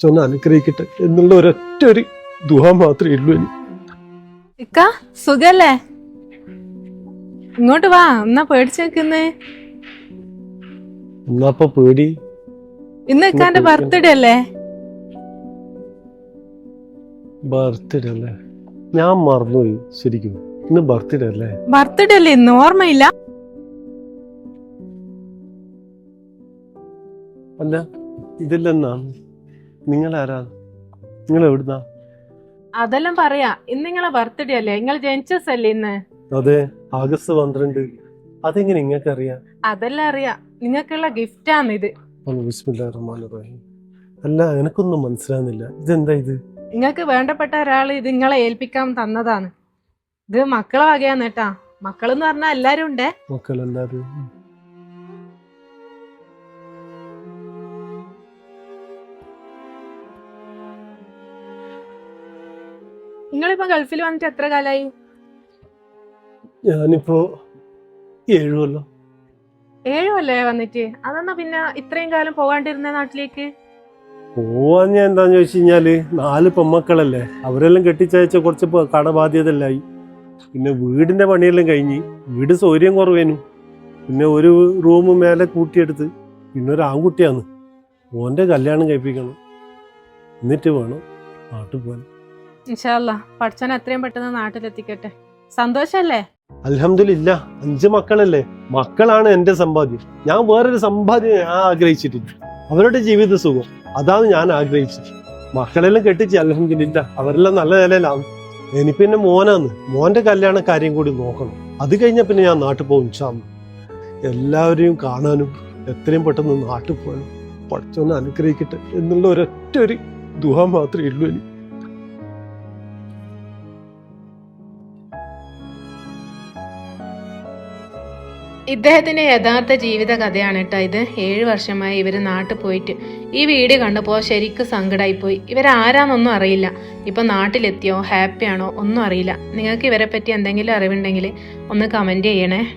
ചൊന്ന് അനുഗ്രഹിക്കട്ടെ എന്നുള്ള ഒരൊറ്റ ഒരു ദുഹ മാത്രമേ ഉള്ളൂ ഇനി. ഇക്ക സുഖല്ലേ? ഇങ്ങോട്ട് വാ എന്നാ പേടിച്ചു നിൽക്കുന്നേ എന്നാപ്പൊ പേടി? ഇന്ന് ഇക്കാന്റെ ബർത്ത്ഡേ അല്ലേ? ബർത്ത്ഡേ അല്ലേ? ഞാൻ മറന്നുപോയി ശരിക്കും. ഇന്ന് ബർത്ത്ഡേ അല്ലേ? ബർത്ത്ഡേ അല്ലേ ഇന്ന്? ഓർമ്മയില്ല? അല്ല ഇതെല്ലെന്നാ? നിങ്ങൾ ആരാ നിങ്ങൾ എവിടുന്നാ അതെല്ലാം പറയാ. ഇന്ന് നിങ്ങളെ ബർത്ത്ഡേ അല്ലേ? നിങ്ങൾ ജനിച്ചല്ലേ ഇന്ന്? അതെ ആഗസ്റ്റ് പന്ത്രണ്ട്. അതെങ്ങനെ നിങ്ങൾക്ക് അറിയാം അതെല്ലാം അറിയാം. നിങ്ങൾക്കുള്ള ഇത് ബിസ്മില്ലാഹിർ റഹ്മാനിർ റഹീം. അല്ല എനക്കൊന്നും മനസ്സിലാകുന്നില്ല ഇതെന്താ ഇത്? നിങ്ങൾക്ക് വേണ്ടപ്പെട്ട ഒരാൾ ഇത് നിങ്ങളെ ഏൽപ്പിക്കാൻ തന്നതാണ്. ഇത് മക്കളെ വകയാന്ന് കേട്ടാ. മക്കളെന്ന് പറഞ്ഞാൽ എല്ലാരും ഉണ്ടേ. മക്കളെല്ലാരും. നിങ്ങളിപ്പോ ഗൾഫിൽ വന്നിട്ട് എത്ര കാലായി? ഞാനിപ്പോ ഏഴുമല്ലോ ഏഴുമല്ലേ വന്നിട്ട്. അതെന്നാ പിന്നെ ഇത്രയും കാലം പോകാണ്ടിരുന്ന നാട്ടിലേക്ക്? പോവാൻ ഞാൻ എന്താന്ന് ചോദിച്ചു കഴിഞ്ഞാൽ നാല് പെമ്മക്കളല്ലേ. അവരെല്ലാം കെട്ടിച്ചയച്ച കുറച്ച് കടബാധ്യതല്ലായി പിന്നെ വീടിന്റെ പണിയെല്ലാം കഴിഞ്ഞ് വീട് സൗകര്യം കുറവേനു. പിന്നെ ഒരു റൂം മേലെ കൂട്ടിയെടുത്ത് പിന്നെ ഒരു ആൺകുട്ടിയാണ്. ഓന്റെ കല്യാണം കഴിപ്പിക്കണം. എന്നിട്ട് വേണം നാട്ടിൽ പോകാൻ ഇൻഷാല്ല പഠിച്ചാൻ എത്രയും പെട്ടെന്ന് നാട്ടിലെത്തിക്കട്ടെ. സന്തോഷല്ലേ? അലഹമില്ല അഞ്ച് മക്കളല്ലേ? മക്കളാണ് എന്റെ സമ്പാദ്യം. ഞാൻ വേറൊരു സമ്പാദ്യം ഞാൻ ആഗ്രഹിച്ചിട്ടില്ല അവരുടെ ജീവിത സുഖം. അതാണ് ഞാൻ ആഗ്രഹിച്ചത്. മക്കളെല്ലാം കെട്ടിച്ച് അലഹമില്ല അവരെല്ലാം നല്ല നിലയിലാണ്. എനിക്ക് പിന്നെ മോനാന്ന് മോന്റെ കല്യാണ കാര്യം കൂടി നോക്കണം. അത് കഴിഞ്ഞ പിന്നെ ഞാൻ നാട്ടിൽ പോകും ചാമ എല്ലാവരെയും കാണാനും എത്രയും പെട്ടെന്ന് നാട്ടിൽ പോകാനും പഠിച്ചൊന്ന് അനുഗ്രഹിക്കട്ടെ എന്നുള്ള ഒരൊറ്റ ഒരു ദുഃഖം മാത്രമേ ഉള്ളൂ എനിക്ക്. ഇദ്ദേഹത്തിന്റെ യഥാർത്ഥ ജീവിത കഥയാണ് കേട്ടോ ഇത്. ഏഴ് വർഷമായി ഇവർ നാട്ടിൽ പോയിട്ട്. ഈ വീഡിയോ കണ്ടപ്പോൾ ശരിക്കും സങ്കടമായിപ്പോയി ഇവരാരാന്നൊന്നും അറിയില്ല. ഇപ്പൊ നാട്ടിലെത്തിയോ? ഹാപ്പിയാണോ? ഒന്നും അറിയില്ല. നിങ്ങൾക്ക് ഇവരെ പറ്റി എന്തെങ്കിലും അറിവുണ്ടെങ്കിൽ ഒന്ന് കമന്റ് ചെയ്യണേ.